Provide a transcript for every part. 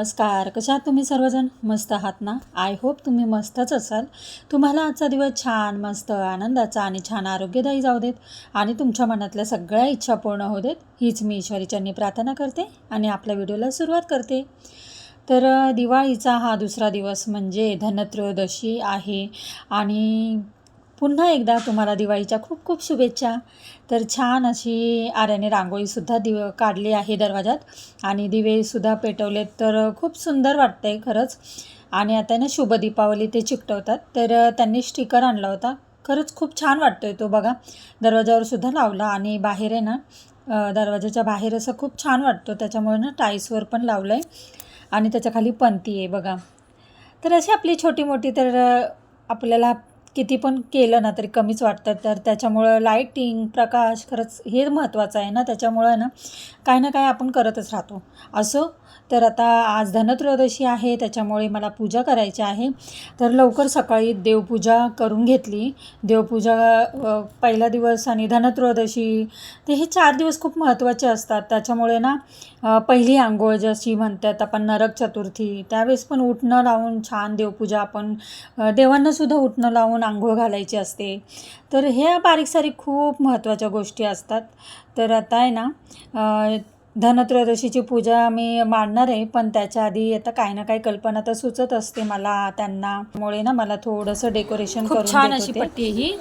नमस्कार. कशा आहात तुम्ही सर्वजण? मस्त आहात ना? आय होप तुम्ही मस्तच असाल. तुम्हाला आजचा दिवस छान मस्त आनंदाचा आणि छान आरोग्यदायी जाऊ देत आणि तुमच्या मनातल्या सगळ्या इच्छा पूर्ण होऊ देत हीच मी ईश्वरीच्यांनी प्रार्थना करते आणि आपल्या व्हिडिओला सुरुवात करते. तर दिवाळीचा हा दुसरा दिवस म्हणजे धनत्रयोदशी आहे आणि पुन्हा एकदा तुम्हाला दिवाळीच्या खूप खूप शुभेच्छा. तर छान अशी आर्याने रांगोळीसुद्धा दिव काढली आहे दरवाजात आणि दिवेसुद्धा पेटवलेत. तर खूप सुंदर वाटतं आहे खरंच. आणि आता ना शुभ दीपावली ते चिकटवतात. तर त्यांनी स्टिकर आणला होता. खरंच खूप छान वाटतो आहे तो बघा. दरवाजावर सुद्धा लावला आणि बाहेर आहे ना दरवाजाच्या बाहेर असं खूप छान वाटतो. त्याच्यामुळे ना टाईल्सवर पण लावलं आहे आणि त्याच्याखाली पंती आहे बघा. तर अशी आपली छोटी मोठी तर आपल्याला किती पण केलं ना तरी कमीच वाटतं. तर त्याच्यामुळं लाईटिंग प्रकाश खरंच हे महत्त्वाचं आहे ना. त्याच्यामुळं ना काय ना काय आपण करतच राहतो. असो तर आता आज धनत्रयोदशी आहे त्याच्यामुळे मला पूजा करायची आहे. तर लवकर सकाळी देवपूजा करून घेतली. देवपूजा पहिला दिवस आणि धनत्रयोदशी ते हे चार दिवस खूप महत्त्वाचे असतात. त्याच्यामुळे ना पहिली आंघोळ जशी म्हणतात आपण नरक चतुर्थी त्यावेळेस पण उठणं लावून छान देवपूजा आपण देवांनासुद्धा उठणं लावून आंघोळ घालायची असते. तर ह्या बारीक सारीक खूप महत्त्वाच्या गोष्टी असतात. तर आता आहे ना धनत्रयोदशीची पूजा मी मांडणार आहे पण त्याच्या आधी आता काही ना काही कल्पना तर सुचत असते मला त्यांना. त्यामुळे ना मला थोडंसं डेकोरेशन खूप करून छान अशी. पट्टी ही.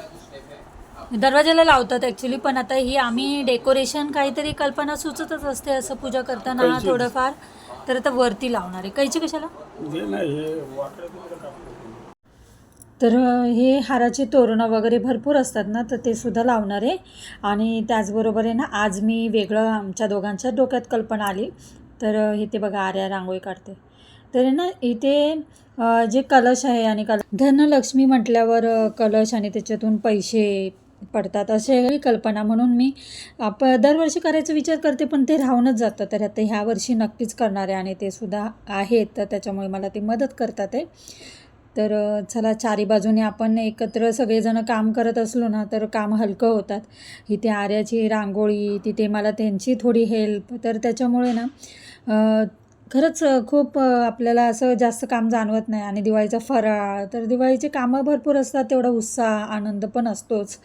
दरवाजाला लावतात ॲक्च्युली पण आता ही आम्ही डेकोरेशन काहीतरी कल्पना सुचतच असते असं पूजा करताना कैची. थोडंफार. तर आता वरती लावणार आहे. कैची कशाला. तर हे हाराचे तोरणं वगैरे भरपूर असतात ना तर ते सुद्धा लावणार आहे. आणि त्याचबरोबर आहे ना आज मी वेगळं आमच्या दोघांच्या डोक्यात कल्पना आली. तर इथे बघा आर्या रांगोळी काढते. तर आहे ना इथे जे कलश आहे आणि कल धनलक्ष्मी म्हटल्यावर कलश आणि त्याच्यातून पैसे पडतात असे कल्पना म्हणून मी आप दरवर्षी करायचा विचार करते पण ते राहूनच जातं. तर आता ह्या वर्षी नक्कीच करणार आहे आणि ते सुद्धा आहेत तर त्याच्यामुळे मला ते मदत करतात आहे तर चला चारी बाजूने आपण एकत्र सगळेजण काम करत असलो ना तर काम हलकं होतात. इथे आर्याची रांगोळी तिथे मला त्यांची थोडी हेल्प तर त्याच्यामुळे ना खरंच खूप आपल्याला असं जास्त काम जाणवत नाही. आणि दिवाळीचा फराळ तर दिवाळीचे कामं भरपूर असतात तेवढा उत्साह आनंद पण असतोच.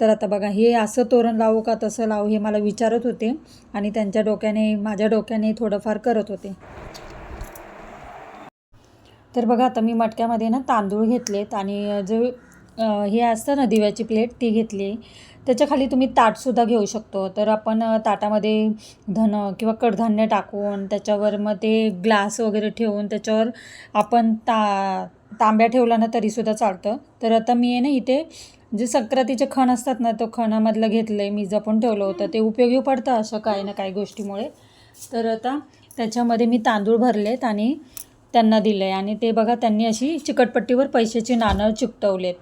तर आता बघा हे असं तोरण लावू का तसं लावू हे मला विचारत होते. आणि त्यांच्या डोक्याने माझ्या डोक्याने थोडंफार करत होते. तर बघा आता मी मटक्यामध्ये ना तांदूळ घेतलेत. आणि जो हे असतं ना दिव्याची प्लेट ती घेतली. त्याच्याखाली तुम्ही ताटसुद्धा घेऊ शकतो. तर आपण ताटामध्ये धन किंवा कडधान्य टाकून त्याच्यावर मग ते ग्लास वगैरे ठेवून त्याच्यावर आपण ता तांब्या ठेवला ना तरीसुद्धा चालतं. तर आता मी आहे ना इथे जे संक्रांतीचे खण असतात ना तो खणामधलं घेतलं आहे मी जपून ठेवलं होतं. ते उपयोगी पडतं असं काही ना काही गोष्टीमुळे. तर आता त्याच्यामध्ये मी तांदूळ भरलेत आणि त्यांना दिलं आहे आणि ते बघा त्यांनी अशी चिकटपट्टीवर पैशाची नाणं चिकटवलेत.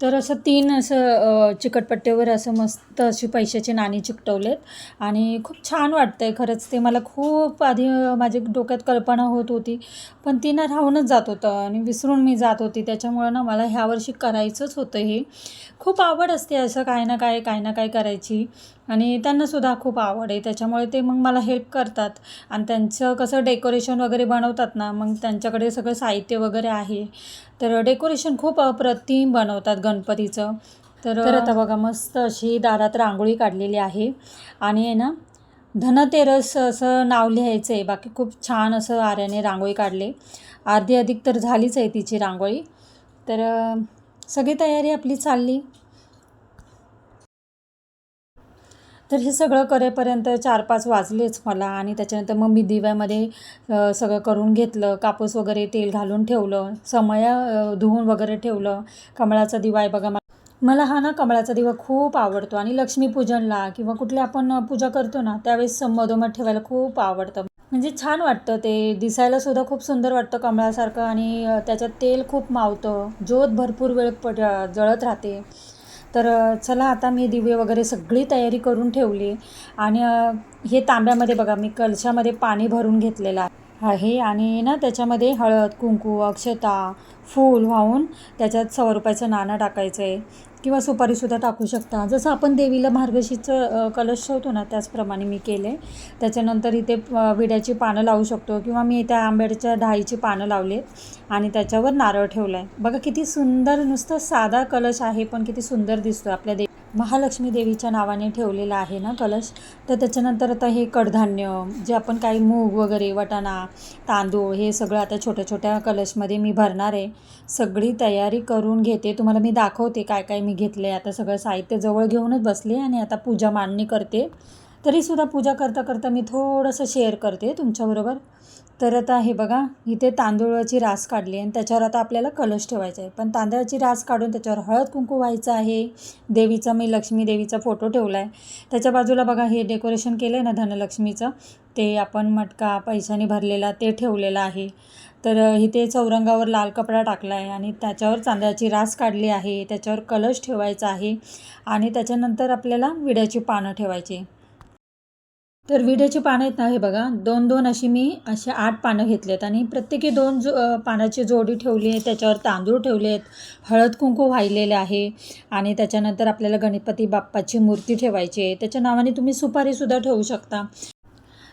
तर असं तीन असं चिकटपट्टीवर असं मस्त अशी पैशाची नाणी चिकटवलेत. आणि खूप छान वाटतं आहे खरंच. ते मला खूप आधी माझ्या डोक्यात कल्पना होत होती. पण ती ना राहूनच जात होतं आणि विसरून मी जात होती. त्याच्यामुळं ना मला ह्या वर्षी करायचंच होतं हे. खूप आवड असते असं काय ना काय काय ना काय करायची. आणि त्यांनासुद्धा खूप आवड आहे. त्याच्यामुळे ते मग मला हेल्प करतात. आणि त्यांचं कसं डेकोरेशन वगैरे बनवतात ना मग त्यांच्याकडे सगळं साहित्य वगैरे आहे. तर डेकोरेशन खूप अप्रतिम बनवतात. गणपतीचं. तर तर आता बघा मस्त अशी दारात रांगोळी काढलेली आहे. आणि आहे ना धनतेरस असं नाव लिहायचं आहे बाकी खूप छान असं आर्याने रांगोळी काढले. अर्धी अधिक तर झालीच आहे तिची रांगोळी. तर सगळी तयारी आपली चालली. तर हे सगळं करेपर्यंत चार पाच वाजलेच मला आणि त्याच्यानंतर मग मी दिव्यामध्ये सगळं करून घेतलं कापूस वगैरे तेल घालून ठेवलं समया धुवून वगैरे ठेवलं. कमळाचा दिवा आहे बघा मला मला हा ना कमळाचा दिवा खूप आवडतो आणि लक्ष्मीपूजनला किंवा कुठली आपण पूजा करतो ना त्यावेळेस मधोमध ठेवायला खूप आवडतं. म्हणजे छान वाटतं ते दिसायला सुद्धा खूप सुंदर वाटतं कमळासारखं आणि त्याच्यात तेल खूप मावतं ज्योत भरपूर वेळ प जळत राहते. तर चला आता मी दिवे वगैरे सगळी तयारी करून ठेवली आणि हे तांब्यामध्ये बघा मी कलशामध्ये पाणी भरून घेतलेलं आहे आहे आणि ना त्याच्यामध्ये हळद कुंकू अक्षता फूल वाहून त्याच्यात सव्वा रुपयाचं नाणं टाकायचं आहे किंवा सुपारीसुद्धा टाकू शकता. जसं आपण देवीला मार्गशीचं कलश ठेवतो ना त्याचप्रमाणे मी केले त्याच्यानंतर इथे विड्याची पानं लावू शकतो किंवा मी त्या आंब्याच्या ढाईची पानं लावले आणि त्याच्यावर नारळ ठेवला आहे बघा किती सुंदर नुसतं साधा कलश आहे पण किती सुंदर दिसतो आपल्या देवी महालक्ष्मी देवीच्या नावाने ठेवलेला आहे ना कलश? तर त्याच्यानंतर आता हे कडधान्य जे आपण काही मूग वगैरे वटाणा तांदूळ हे सगळं आता छोट्या छोट्या कलशमध्ये मी भरणार आहे. सगळी तयारी करून घेते. तुम्हाला मी दाखवते काय काय मी घेतले आता सगळं साहित्य जवळ घेऊनच बसले आणि आता पूजा मांडणी करते. तरीसुद्धा पूजा करता करता मी थोडंसं शेअर करते तुमच्याबरोबर. तर आता हे बघा इथे तांदूळाची रास काढली आणि त्याच्यावर आता आपल्याला कलश ठेवायचा आहे. पण तांदळाची रास काढून त्याच्यावर हळद कुंकू व्हायचं आहे. देवीचा मी लक्ष्मी देवीचा फोटो ठेवला आहे त्याच्या बाजूला बघा हे डेकोरेशन केलं आहे ना धनलक्ष्मीचं. ते आपण मटका पैशाने भरलेला ते ठेवलेलं आहे. तर इथे चौरंगावर लाल कपडा टाकला आहे आणि त्याच्यावर तांदळाची रास काढली आहे. त्याच्यावर कलश ठेवायचा आहे. आणि त्याच्यानंतर आपल्याला विड्याची पानं ठेवायची. तर विड्याची पानं आहेत ना हे बघा. दोन दोन अशी मी असे आठ पानं घेतलेत. आणि प्रत्येकी दोन जो पानाची जोडी ठेवली आहे. त्याच्यावर तांदूळ ठेवले आहेत. हळद कुंकू वाहिलेले आहे. आणि त्याच्यानंतर आपल्याला गणपती बाप्पाची मूर्ती ठेवायची आहे. त्याच्या नावाने तुम्ही सुपारीसुद्धा ठेवू शकता.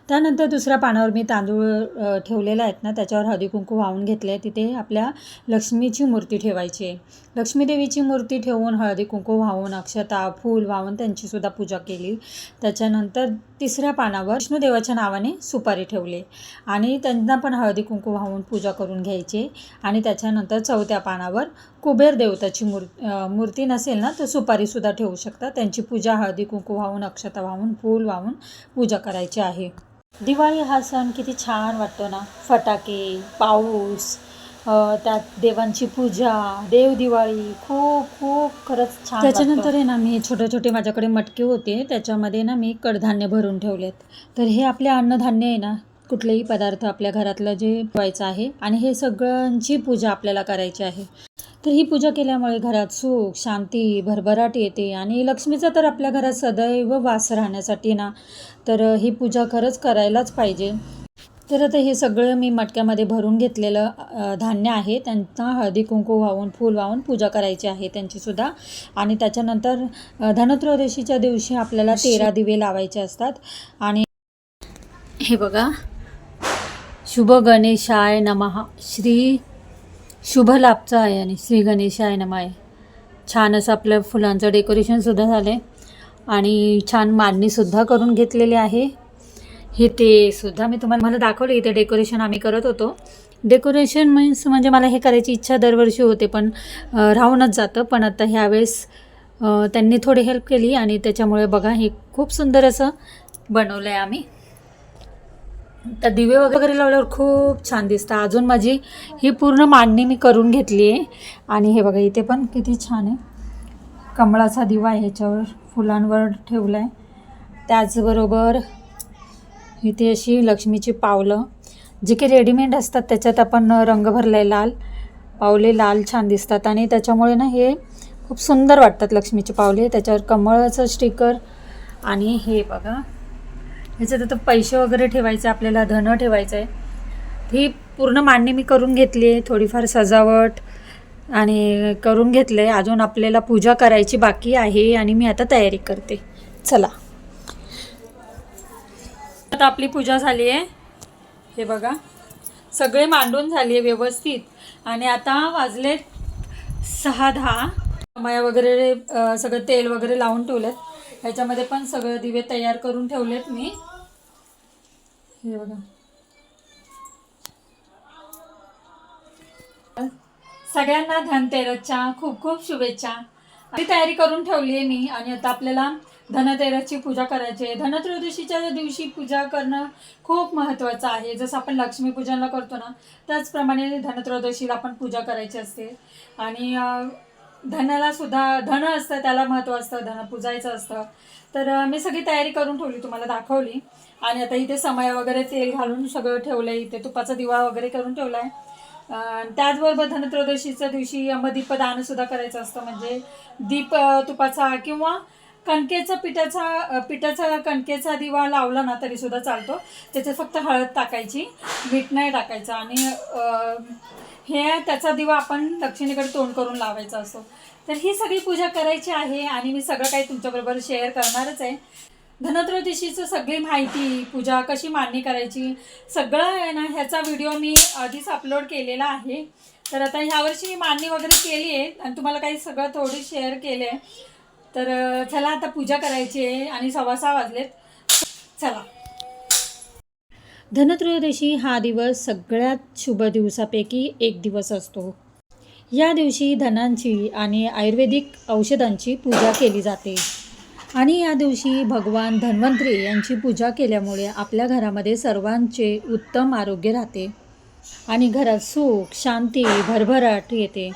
त्यानंतर दुसऱ्या पानावर मी तांदूळ ठेवलेला ठेवलेले आहेत ना त्याच्यावर हळदी कुंकू वाहून घेतले. तिथे आपल्या लक्ष्मीची मूर्ती ठेवायची आहे. लक्ष्मीदेवीची मूर्ती ठेवून हळदी कुंकू वाहून अक्षता फूल वाहून त्यांचीसुद्धा पूजा केली. त्याच्यानंतर तिसऱ्या पानावर विष्णुदेवाच्या नावाने सुपारी ठेवले आणि त्यांना पण हळदी कुंकू वाहून पूजा करून घ्यायची. आणि त्याच्यानंतर चौथ्या पानावर कुबेर देवताची मूर मूर्ती नसेल ना तर सुपारीसुद्धा ठेवू शकता. त्यांची पूजा हळदी कुंकू वाहून अक्षता वाहून फूल वाहून पूजा करायची आहे. दिवाळी हा सण किती छान वाटतो ना. फटाके पाऊस त्यात देवांची पूजा देव दिवाळी खूप खूप खरंच छान त्याच्यानंतर आहे ना मी छोटे छोटे माझ्याकडे मटके होते. त्याच्यामध्ये ना मी कडधान्य भरून ठेवलेत. तर हे आपले अन्नधान्य आहे ना कुठलेही पदार्थ आपल्या घरातलं जे व्हायचं आहे. आणि हे सगळ्यांची पूजा आपल्याला करायची आहे. तर ही पूजा केल्यामुळे घरात सुख शांती भरभराट येते. आणि लक्ष्मीचा तर आपल्या घरात सदैव वास राहण्यासाठी ना तर ही पूजा खरंच करायलाच पाहिजे. तर आता हे सगळं मी मटक्यामध्ये भरून घेतलेलं धान्य आहे. त्यांना हळदी कुंकू वाहून फूल वाहून पूजा करायची आहे त्यांचीसुद्धा आणि त्याच्यानंतर धनत्रयोदशीच्या दिवशी आपल्याला तेरा दिवे लावायचे असतात. आणि हे बघा. शुभ गणेशाय नमः. श्री शुभ लाभचा आहे आणि श्री गणेशाय नमः. आहे छान असं आपलं फुलांचं डेकोरेशनसुद्धा झालं आहे आणि छान मांडणीसुद्धा करून घेतलेली आहे. हे ते सुद्धा मी तुम्हाला मला दाखवलं इथे डेकोरेशन आम्ही करत होतो. डेकोरेशन मीन्स म्हणजे मला हे करायची इच्छा दरवर्षी होते पण राहूनच जातं. पण आता ह्यावेळेस त्यांनी थोडी हेल्प केली आणि त्याच्यामुळे बघा हे खूप सुंदर असं बनवलं आहे आम्ही. तर दिवे वगैरे लावल्यावर खूप छान दिसतं. अजून माझी ही पूर्ण मांडणी मी करून घेतली आहे. आणि हे बघा इथे पण किती छान आहे. कमळाचा दिवा आहे ह्याच्यावर फुलांवर ठेवला आहे त्याचबरोबर इथे अशी लक्ष्मीची पावलं जे की रेडीमेड असतात त्याच्यात आपण रंग भरला आहे लाल पावले लाल छान दिसतात आणि त्याच्यामुळे ना हे खूप सुंदर वाटतात लक्ष्मीची पावले. त्याच्यावर कमळाचं स्टिकर आणि हे बघा ह्याच्यात आता पैसे वगैरे ठेवायचे आपल्याला धनं ठेवायचं आहे ही पूर्ण मांडणी मी करून घेतली आहे थोडीफार सजावट आणि करून घेतलं आहे अजून आपल्याला पूजा करायची बाकी आहे आणि मी आता तयारी करते. चला. आता आपली पूजा झाली आहे. हे बघा. सगळे मांडून झाली आहे व्यवस्थित. आणि आता वाजले सहा दहा. माया वगैरे सगळं तेल वगैरे लावून ठेवलेत. ह्याच्यामध्ये पण सगळं दिवे तयार करून ठेवलेत मी. हे बघा. सगळ्यांना धनतेरसच्या खूप खूप शुभेच्छा. अशी तयारी करून ठेवली आहे मी. आणि आता आपल्याला धनतेरसची पूजा करायची आहे. धनत्रयोदशीच्या दिवशी पूजा करणं खूप महत्त्वाचं आहे. जसं आपण लक्ष्मीपूजनला करतो ना त्याचप्रमाणे धनत्रयोदशीला आपण पूजा करायची असते. आणि धनाला सुद्धा धन असतं त्याला महत्त्व असतं धन पूजायचं असतं. तर मी सगळी तयारी करून ठेवली तुम्हाला दाखवली. आणि आता इथे समय वगैरे तेल घालून सगळं ठेवलं आहे इथे तुपाचा दिवा वगैरे करून ठेवला आहे त्याचबरोबर धनत्रयोदशीच्या दिवशी यमदीपदान करायचं असतं. म्हणजे दीप तुपाचा किंवा कणकेचा पिठाचा पिठाचा कणकेचा दिवा लावला ना तरी सुद्धा चालतो. त्याच्यात फक्त हळद टाकायची मीठ नाही टाकायचं आणि हे त्याचा दिवा आपण दक्षिणेकडे तोंड करून लावायचा असतो. तर ही सगळी पूजा करायची आहे आणि मी सगळं काही तुमच्याबरोबर शेअर करणारच आहे. धनत्रयोदशीचं सगळी माहिती पूजा कशी मांडणी करायची सगळं आहे ना ह्याचा व्हिडिओ मी आधीच अपलोड केलेला आहे. तर आता ह्यावर्षी मी मांडणी वगैरे केली आहे आणि तुम्हाला काही सगळं थोडी शेअर केले आहे तर चला आता पूजा करायची आहे आणि सव्वा सहा वाजलेत. चला. धनत्रयोदशी हा दिवस सगळ्यात शुभ दिवसापैकी एक दिवस असतो. या दिवशी धनांची आणि आयुर्वेदिक औषधांची पूजा केली जाते. आणि या दिवशी भगवान धन्वंतरी यांची पूजा केल्यामुळे आपल्या घरामध्ये सर्वांचे उत्तम आरोग्य राहते. आणि घरात सुख शांती भरभराट येते.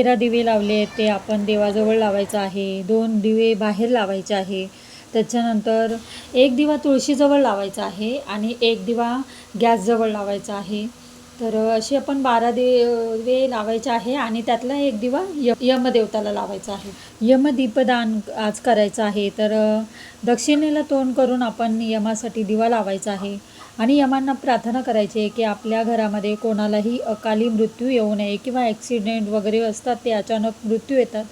तेरा दिवे लावले आहेत ते आपण देवाजवळ लावायचं आहे. दोन दिवे बाहेर लावायचे आहे. त्याच्यानंतर एक दिवा तुळशीजवळ लावायचा आहे आणि एक दिवा गॅसजवळ लावायचा आहे. तर अशी आपण बारा दिवे लावायचे आहे आणि त्यातला एक दिवा य यमदेवताला लावायचा आहे. यमदीपदान आज करायचं आहे. तर दक्षिणेला तोंड करून आपण यमासाठी दिवा लावायचा आहे. आणि यमांना प्रार्थना करायची आहे की आपल्या घरामध्ये कोणालाही अकाली मृत्यू येऊ नये किंवा ॲक्सिडेंट वगैरे असतात ते अचानक मृत्यू येतात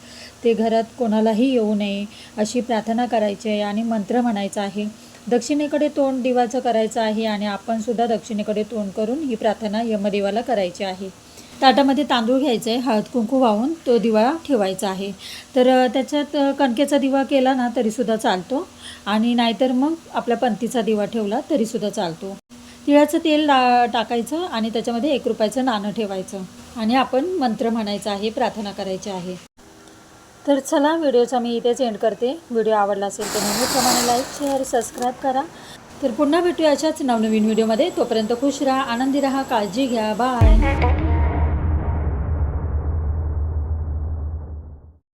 ते घरात कोणालाही येऊ नये अशी प्रार्थना करायची आहे आणि मंत्र म्हणायचा आहे. दक्षिणेकडे तोंड दिवाचं करायचं आहे आणि आपणसुद्धा दक्षिणेकडे तोंड करून ही प्रार्थना यमदेवाला करायची आहे. ताटामध्ये तांदूळ घ्यायचे आहे हळद कुंकू वाहून तो दिवा ठेवायचा आहे. तर त्याच्यात कणकेचा दिवा केला ना तरीसुद्धा चालतो. आणि नाहीतर मग आपल्या पंथीचा दिवा ठेवला तरीसुद्धा चालतो. तिळाचं तेल ला टाकायचं आणि त्याच्यामध्ये एक रुपयाचं नाणं ठेवायचं. आणि आपण मंत्र म्हणायचा आहे प्रार्थना करायची आहे. तर चला व्हिडिओचा मी इथेच एंड करते. व्हिडिओ आवडला असेल तर नेहमीप्रमाणे लाईक शेअर सबस्क्राईब करा. तर पुन्हा भेटूया अशाच नवनवीन व्हिडिओमध्ये. तोपर्यंत खुश राहा आनंदी राहा काळजी घ्या. बाय